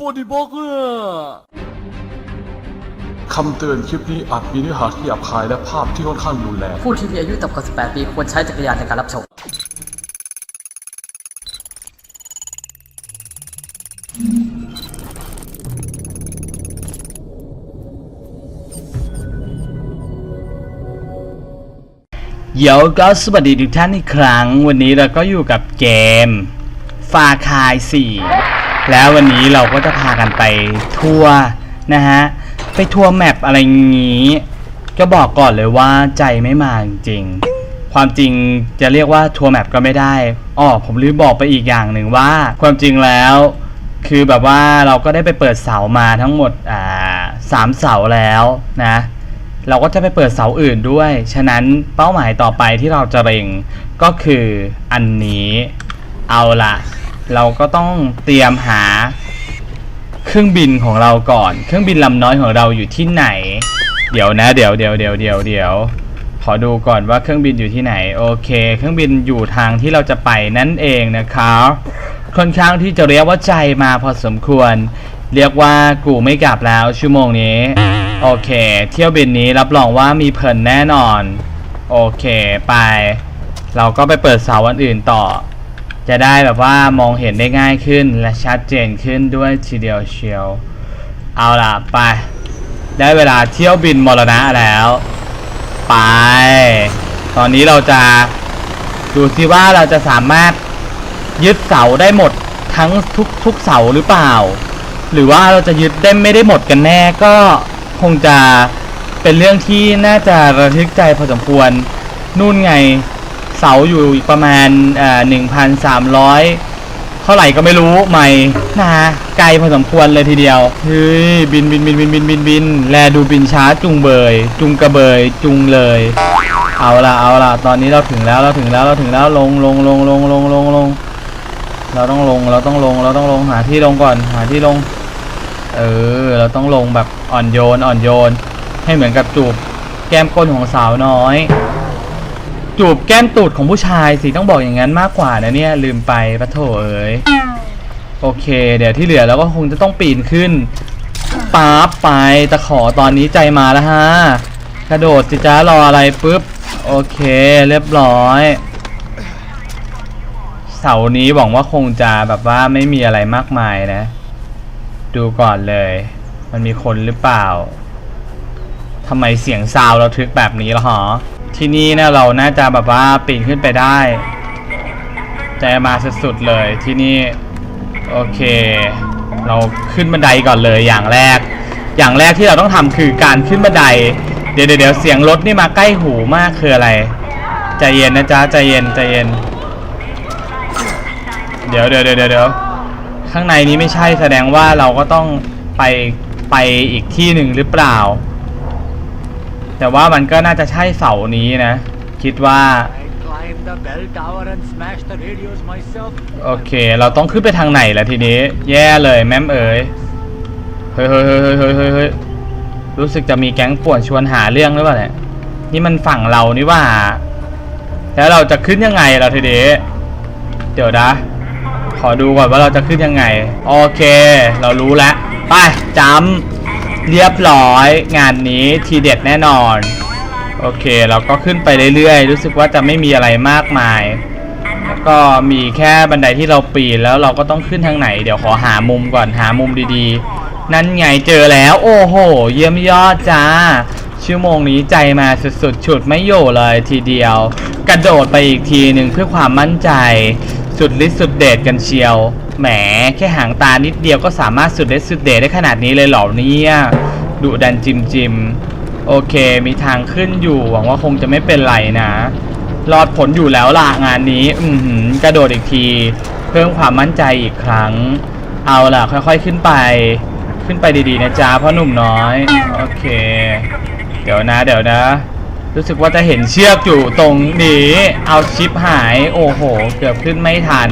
ฟอร์ดิบล็อกเกอร์คำเตือนคลิปนี้อาจมีเนื้อหาที่หยาบคายและภาพที่ค่อนข้างรุนแรงผู้ที่มีอายุต่ำกว่า 18 ปีควรใช้จักรยานในการรับชม เดี๋ยวก็สวัสดีทุกท่านอีกครั้ง วันนี้เราก็อยู่กับเกม ฟาคาย 4 แล้ววันนี้เราก็จะพากันไปทัวร์นะฮะ ไปทัวร์แมปอะไรงี้ ก็บอกก่อนเลยว่าใจไม่มาจริง ความจริงจะเรียกว่าทัวร์แมปก็ไม่ได้อ้อผมลืมบอกไปอีกอย่างหนึ่งว่า ความจริงแล้วคือแบบว่าเราก็ได้ไปเปิดเสามาทั้งหมดอ่าสามเสาแล้วนะ เราก็จะไปเปิดเสาอื่นด้วย ฉะนั้นเป้าหมายต่อไปที่เราจะเล็งก็คืออันนี้เอาละ เราก็ต้องเตรียมหาเครื่องบินของเราก่อน เครื่องบินลำน้อยของเราอยู่ที่ไหน เดี๋ยวนะ เดี๋ยวเดี๋ยวเดี๋ยวเดี๋ยวเดี๋ยวขอดูก่อนว่าเครื่องบินอยู่ที่ไหน โอเค เครื่องบินอยู่ทางที่เราจะไปนั่นเองนะครับค่อนข้างที่จะเรียกว่าใจมาพอสมควร เรียกว่ากูไม่กลับแล้วชั่วโมงนี้ โอเค เที่ยวบินนี้รับรองว่ามีเพลินแน่นอน โอเคไป เราก็ไปเปิดเสาอันอื่นต่อ จะได้แบบว่ามองเห็นได้ง่ายขึ้นและชัดเจนขึ้นด้วยทีเดียวเชียว เอาล่ะไป ได้เวลาเที่ยวบินมรณะแล้ว ไป ตอนนี้เราจะดูซิว่าเราจะสามารถยึดเสาได้หมดทั้งทุกทุกเสาหรือเปล่า หรือว่าเราจะยึดได้ไม่ได้หมดกันแน่ก็คงจะเป็นเรื่องที่น่าจะระทึกใจพอสมควรนู่นไง เสาอยู่อีกประมาณหนึ่งพันสามร้อยเท่าไหร่ก็ไม่รู้ใหม่นะไกลพอสมควรเลยทีเดียวเฮ้ยบินบินบินบินบินบินบินแลดูบินช้าจุงเบย จุงกระเบย จุงเลย เอาละเอาละตอนนี้เราถึงแล้วเราถึงแล้วเราถึงแล้วลงลงลงลงลงลงลงเราต้องลงเราต้องลงเราต้องลงหาที่ลงก่อนหาที่ลง เออ เราต้องลงแบบอ่อนโยนอ่อนโยน ให้เหมือนกับจูบแก้มก้นของสาวน้อย จูบแก้มตูดของผู้ชายสิต้องบอกอย่างนั้นมากกว่านะเนี่ย ลืมไปปะโถเอ้ยโอเค เดี๋ยวที่เหลือเราก็คงจะต้องปีนขึ้นป๊าบไปตะขอตอนนี้ใจมาแล้วฮะกระโดดสิจ้ารออะไรปุ๊บโอเคเรียบร้อยเสาร์นี้หวังว่าคงจะแบบว่าไม่มีอะไรมากมายนะ ดูก่อนเลย มันมีคนหรือเปล่าทำไมเสียงซาวเราทึกแบบนี้ล่ะหรอ ที่นี่เนี่ยเราน่าจะแบบว่าปีนขึ้นไปได้ใจมาสุดๆเลยที่นี่โอเค เราขึ้นบันไดก่อนเลยอย่างแรก อย่างแรกที่เราต้องทำคือการขึ้นบันไดเดี๋ยวเดี๋ยวเดี๋ยวเสียงรถนี่มาใกล้หูมากคืออะไรใจเย็นนะจ๊ะใจเย็นใจเย็น เดี๋ยวเดี๋ยวเดี๋ยวเดี๋ยวข้างในนี้ไม่ใช่แสดงว่าเราก็ต้องไปไปอีกที่หนึ่งหรือเปล่า แต่ว่ามันก็น่าจะใช่เสานี้นะ คิดว่า I climbed the bell tower and smashed the radios myself. โอเค เราต้องขึ้นไปทางไหนล่ะทีนี้ แย่เลยแม่มเอ๋ยเฮ้ยเฮ้ยเฮ้ยเฮ้ยเฮ้ยเฮ้ยรู้สึกจะมีแก๊งป่วนชวนหาเรื่องหรือเปล่าเนี่ยนี่มันฝั่งเรานี่หว่า แล้วเราจะขึ้นยังไงล่ะทีนี้เดี๋ยวนะขอดูก่อนว่าเราจะขึ้นยังไง โอเค เรารู้แล้ว ไปจำ เรียบร้อยงานนี้ทีเด็ดแน่นอน โอเค เราก็ขึ้นไปเรื่อยๆ รู้สึกว่าจะไม่มีอะไรมากมาย แล้วก็มีแค่บันไดที่เราปีนแล้วเราก็ต้องขึ้นทางไหน เดี๋ยวขอหามุมก่อนหามุมดีๆ นั่นไงเจอแล้ว โอ้โห เยี่ยมยอดจ้าชั่วโมงนี้ใจมาสุดๆ ฉุดไม่อยู่เลยทีเดียว กระโดดไปอีกทีหนึ่งเพื่อความมั่นใจ สุดฤทธิ์สุดเดชกันเชียว แหม แค่หางตานิดเดียวก็สามารถสุดฤทธิ์สุดเดชได้ขนาดนี้เลยเหรอเนี่ยดุดันจิมจิมโอเค มีทางขึ้นอยู่ หวังว่าคงจะไม่เป็นไรนะรอดผลอยู่แล้วล่ะงานนี้ อืกระโดดอีกที เพิ่มความมั่นใจอีกครั้ง เอาล่ะ ค่อยๆขึ้นไป ขึ้นไปดีๆนะจ๊ะพ่อหนุ่มน้อย โอเค เดี๋ยวนะ เดี๋ยวนะ รู้สึกว่าจะเห็นเชือกอยู่ตรงนี้ เอาชิปหาย โอ้โห เกือบขึ้นไม่ทัน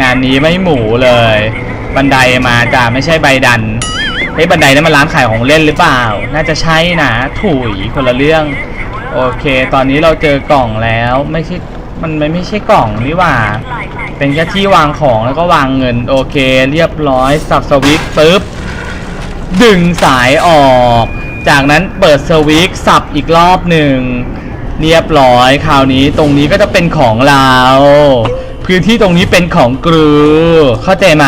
งานนี้ไม่หมูเลย บันไดมาจ้ะไม่ใช่ใบดันเฮ้ยบันไดนั้นมันร้านขายของเล่นหรือเปล่า น่าจะใช่นะถุยคนละเรื่อง โอเค ตอนนี้เราเจอกล่องแล้ว ไม่ใช่ มันมันไม่ใช่กล่องนี่หว่า เป็นแค่ที่วางของแล้วก็วางเงิน โอเค เรียบร้อย สับสวิตช์ปึ๊บ ดึงสายออก จากนั้นเปิดสวิตช์สับอีกรอบหนึ่งเรียบร้อยคราวนี้ตรงนี้ก็จะเป็นของเราพื้นที่ตรงนี้เป็นของกรูเข้าใจไหม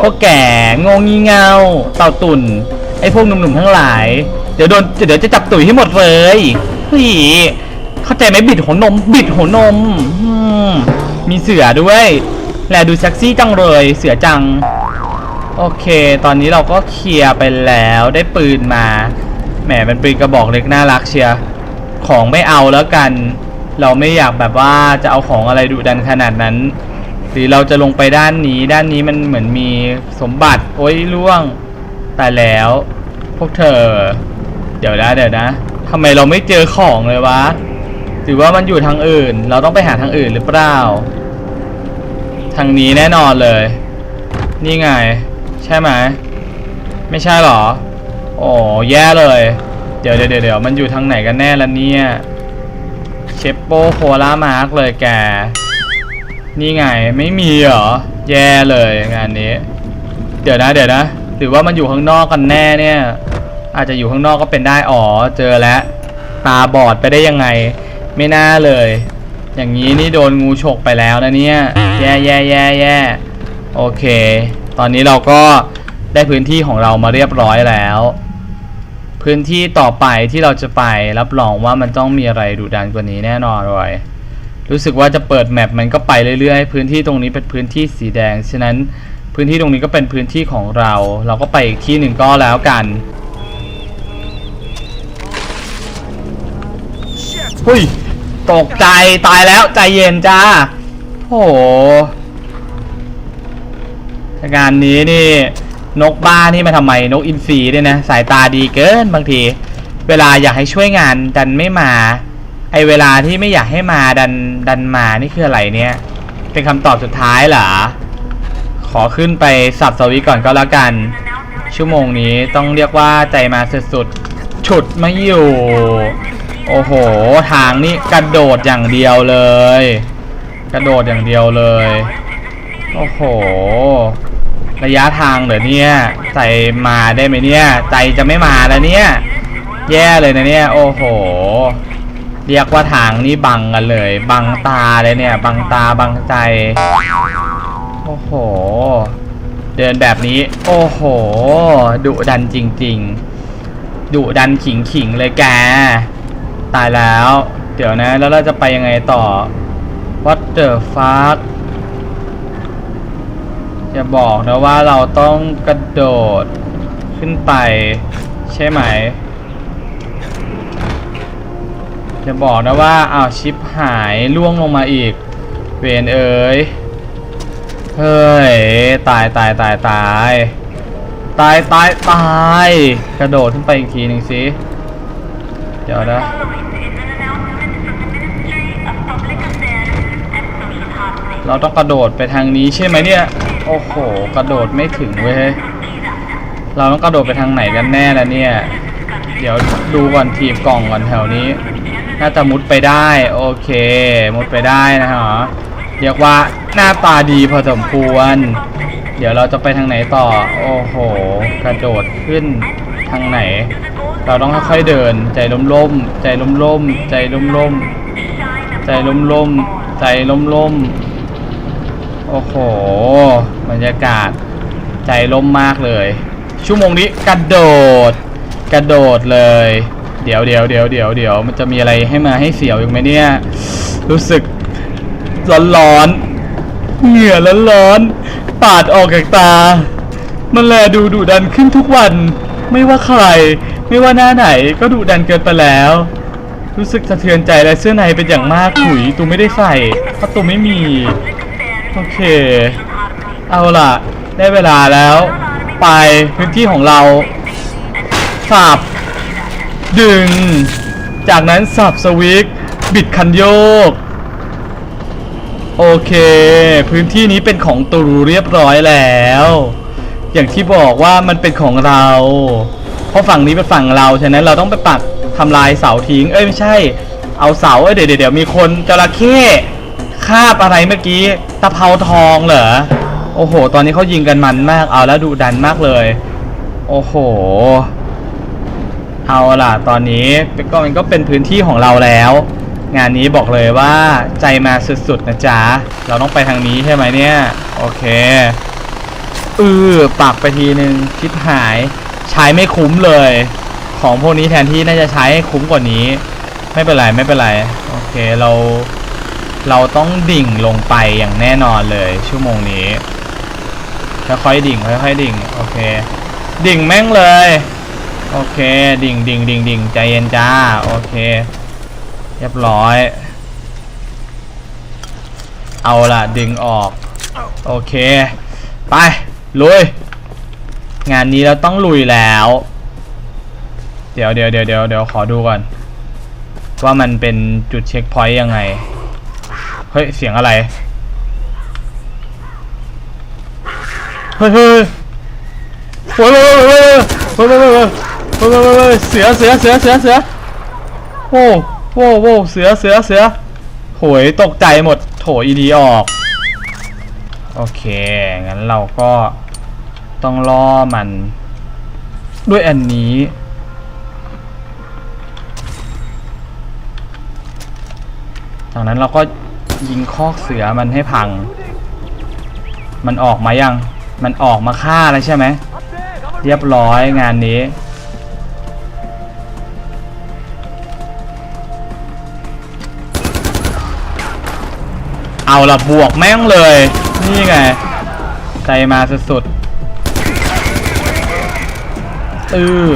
พวกแก่งงงีเงาเต่าตุ่นไอ้พวกหนุ่มๆทั้งหลาย เดี๋ยวโดนเดี๋ยวจะจับตุ๋ยให้หมดเลยเฮ้ยเข้าใจไหมบิดหัวนม บิดหัวนม มีเสือด้วย แลดูเซ็กซี่จังเลย เสือจัง โอเค ตอนนี้เราก็เคลียร์ไปแล้วได้ปืนมา แหมเป็นปืนกระบอกเล็กน่ารักเชียร์ของไม่เอาแล้วกัน เราไม่อยากแบบว่าจะเอาของอะไรดุดันขนาดนั้น หรือเราจะลงไปด้านนี้ ด้านนี้มันเหมือนมีสมบัติ โอ้ยล่วงแต่แล้ว พวกเธอ เดี๋ยวนะเดี๋ยวนะทำไมเราไม่เจอของเลยวะ หรือว่ามันอยู่ทางอื่น เราต้องไปหาทางอื่นหรือเปล่า ทางนี้แน่นอนเลย นี่ไง ใช่ไหมไม่ใช่หรอโอ้แย่เลย เดี๋ยวเดี๋ยวเดี๋ยวมันอยู่ทางไหนกันแน่ละเนี่ยเชปโปโคลามาร์กเลยแก นี่ไงไม่มีเหรอ แย่เลยงานนี้ เดี๋ยวนะเดี๋ยวนะหรือว่ามันอยู่ข้างนอกกันแน่เนี่ย อาจจะอยู่ข้างนอกก็เป็นได้อ๋อเจอแล้ว ตาบอดไปได้ยังไง ไม่น่าเลย อย่างนี้นี่โดนงูฉกไปแล้วนะเนี่ย แย่แย่แย่แย่โอเค ตอนนี้เราก็ได้พื้นที่ของเรามาเรียบร้อยแล้ว พื้นที่ต่อไปที่เราจะไปรับรองว่ามันต้องมีอะไรดุดันกว่านี้แน่นอนเลยรู้สึกว่าจะเปิดแมปมันก็ไปเรื่อยๆ พื้นที่ตรงนี้เป็นพื้นที่สีแดง ฉะนั้นพื้นที่ตรงนี้ก็เป็นพื้นที่ของเรา เราก็ไปอีกที่หนึ่งก็แล้วกันหุยตกใจตายแล้วใจเย็นจ้าโอ้โห งานนี้นี่นกบ้านี่มาทำไมนกอินทรีด้วยนะ สายตาดีเกินบางที เวลาอยากให้ช่วยงานดันไม่มา ไอเวลาที่ไม่อยากให้มาดันดันมานี่คืออะไรเนี่ย เป็นคำตอบสุดท้ายเหรอขอขึ้นไปสับสวิก่อนก็แล้วกัน ชั่วโมงนี้ต้องเรียกว่าใจมาสุดๆฉุดไม่อยู่ โอ้โห ทางนี่กระโดดอย่างเดียวเลย กระโดดอย่างเดียวเลย โอ้โห ระยะทางเหรอเนี่ยใจมาได้ไหมเนี่ย ใจจะไม่มาแล้วเนี่ย แย่เลยนะเนี่ย โอ้โห เรียกว่าทางนี่บังกันเลย บังตาเลยเนี่ย บังตาบังใจ โอ้โห เดินแบบนี้ โอ้โห ดุดันจริง ๆ ดุดันขิงขิงเลยแก ตายแล้ว เดี๋ยวนะ แล้วเราจะไปยังไงต่อ What the fuck อย่าบอกนะว่าเราต้องกระโดดขึ้นไปใช่ไหม อย่าบอกนะว่าอ้าวชิปหายล่วงลงมาอีก เวนเอ๋ยเฮ้ยตายตายตายตายตายตายตายกระโดดขึ้นไปอีกทีหนึ่งสิเดี๋ยวนะเราต้องกระโดดไปทางนี้ใช่ไหมเนี่ย โอ้โห กระโดดไม่ถึงเว้ย เราต้องกระโดดไปทางไหนกันแน่แล้วเนี่ย เดี๋ยวดูก่อนทีบกล่องก่อนแถวนี้ น่าจะมุดไปได้ โอเค มุดไปได้นะฮะเรียกว่าหน้าตาดีพอสมควร เดี๋ยวเราจะไปทางไหนต่อ โอ้โห กระโดดขึ้นทางไหน เราต้องค่อยๆเดิน ใจล่มๆ ใจล่มๆ ใจล่มๆ ใจล่มๆ ใจล่มๆ โอ้โห บรรยากาศใจล่มมากเลย ชั่วโมงนี้กระโดด กระโดดเลย เดี๋ยวเดี๋ยวเดี๋ยวเดี๋ยวเดี๋ยวมันจะมีอะไรให้มาให้เสียวอีกไหมเนี่ย รู้สึกร้อนร้อนเหงื่อร้อนร้อนปาดออกจากตา มันแลดูดุดันขึ้นทุกวัน ไม่ว่าใคร ไม่ว่าหน้าไหนก็ดุดันเกินไปแล้ว รู้สึกสะเทือนใจและเสื้อในเป็นอย่างมากถุยตูไม่ได้ใส่เพราะตูไม่มี โอเค เอาล่ะ ได้เวลาแล้ว ไปพื้นที่ของเรา สับ ดึง จากนั้นสับสวิกบิดคันโยก โอเค พื้นที่นี้เป็นของตูรูเรียบร้อยแล้ว อย่างที่บอกว่ามันเป็นของเรา เพราะฝั่งนี้เป็นฝั่งเรา ฉะนั้นเราต้องไปปักทำลายเสาทิ้ง เอ้ยไม่ใช่ เอาเสา เอ้ยเดี๋ยวเดี๋ยวเดี๋ยวมีคนจระเข้ คาบอะไรเมื่อกี้ตะเภาทองเหรอโอ้โห ตอนนี้เขายิงกันมันมากเอาแล้วดุดันมากเลย โอ้โห เอาล่ะ ตอนนี้ก็มันก็เป็นพื้นที่ของเราแล้ว งานนี้บอกเลยว่าใจมาสุดๆนะจ๊ะ เราต้องไปทางนี้ใช่ไหมเนี่ย โอเคอือปักไปทีนึงชิบหายใช้ไม่คุ้มเลย ของพวกนี้แทนที่น่าจะใช้ให้คุ้มกว่านี้ ไม่เป็นไรไม่เป็นไร โอเคเรา เราต้องดิ่งลงไปอย่างแน่นอนเลยชั่วโมงนี้ค่อยๆดิ่งค่อยๆดิ่งโอเค ดิ่งแม่งเลย โอเค ดิ่งดิ่งดิ่งดิ่งใจเย็นจ้า โอเค เรียบร้อย เอาละดึงออก โอเค ไป ลุย งานนี้เราต้องลุยแล้ว เดี๋ยวเดี๋ยวเดี๋ยวเดี๋ยวเดี๋ยวขอดูก่อน ว่ามันเป็นจุดเช็คพอยต์ยังไง เฮ้ย เสียงอะไรเฮ้ยเฮ้ยเฮ้ยเฮ้ยเฮ้ยเฮ้ยเฮ้ยเฮ้ยเฮ้ยเฮ้ยเฮ้ยเฮ้ยเสือเสือเสือเสือเสือโว้โว้โว้เสือเสือเสือโหยตกใจหมด โถอีดีออก โอเค งั้นเราก็ต้องล่อมัน ด้วยอันนี้จากนั้นเราก็ ยิงคอกเสือมันให้พัง มันออกมายัง มันออกมาฆ่าแล้วใช่ไหม เรียบร้อยงานนี้ เอาละบวกแม่งเลย นี่ไง ใจมาสุดๆอือ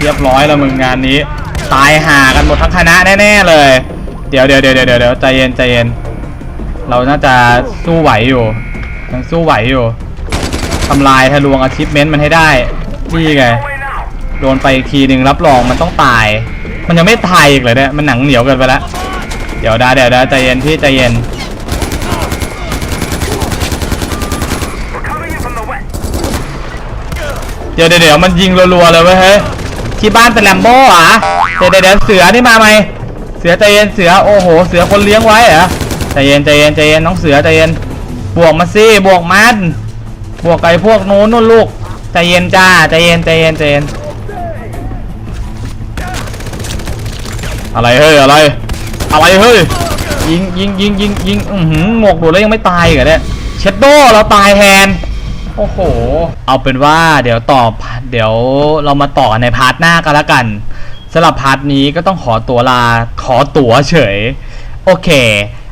เรียบร้อยแล้วมึงงานนี้ ตายห่ากันหมดทั้งคณะแน่ ๆ เลยเดี๋ยวเดี๋ยวเดี๋ยวเดี๋ยวใจเย็นใจเย็น เราน่าจะสู้ไหวอยู่ยังสู้ไหวอยู่ทำลายทะลวงอาชิพเมนต์มันให้ได้นี่ไงโดนไปอีกทีหนึ่งรับรองมันต้องตาย มันยังไม่ตายอีกเลยเนี่ยมันหนังเหนียวเกินไปแล้วเดี๋ยวดาเดี๋ยวดาใจเย็นพี่ใจเย็นเดี๋ยวเดี๋ยวเดี๋ยวมันยิงรัวๆเลยเว้ยเฮ้ยที่บ้านเป็นแลมโบ้อะเดี๋ยวเดี๋ยวเดี๋ยวเสือนี่มาไหมเสือใจเย็นเสือโอ้โห เสือคนเลี้ยงไว้เหรอ เย็นใจเย็นใจเย็นน้องเสือใจเย็นบวกมาสิบวกมันบวกไก่พวกนู้นนู่นลูกใจเย็นจ้าใจเย็นใจเย็นใจเย็นอะไรเฮ้ยอะไร อะไรเฮ้ยยิงยิงยิงยิงยิงอือหือหมวกดูดแล้วยังไม่ตายกเหรอเนี่ยเชดโดเราตายแทนโอ้โห เอาเป็นว่าเดี๋ยวต่อเดี๋ยวเรามาต่อในพาร์ทหน้ากันละกันสำหรับพาร์ทนี้ก็ต้องขอตัวลาขอตัวเฉย โอเค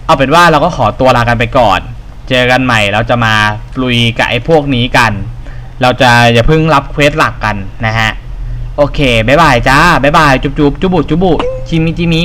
เอาเป็นว่าเราก็ขอตัวลากันไปก่อน เจอกันใหม่เราจะมาลุยกับไอ้พวกนี้กัน เราจะอย่าเพิ่งรับเควสหลักกันนะฮะ โอเค บ๊ายบายจ้า บ๊ายบาย จุ๊บจุ๊บจุบุจุบุจิมิจิมิ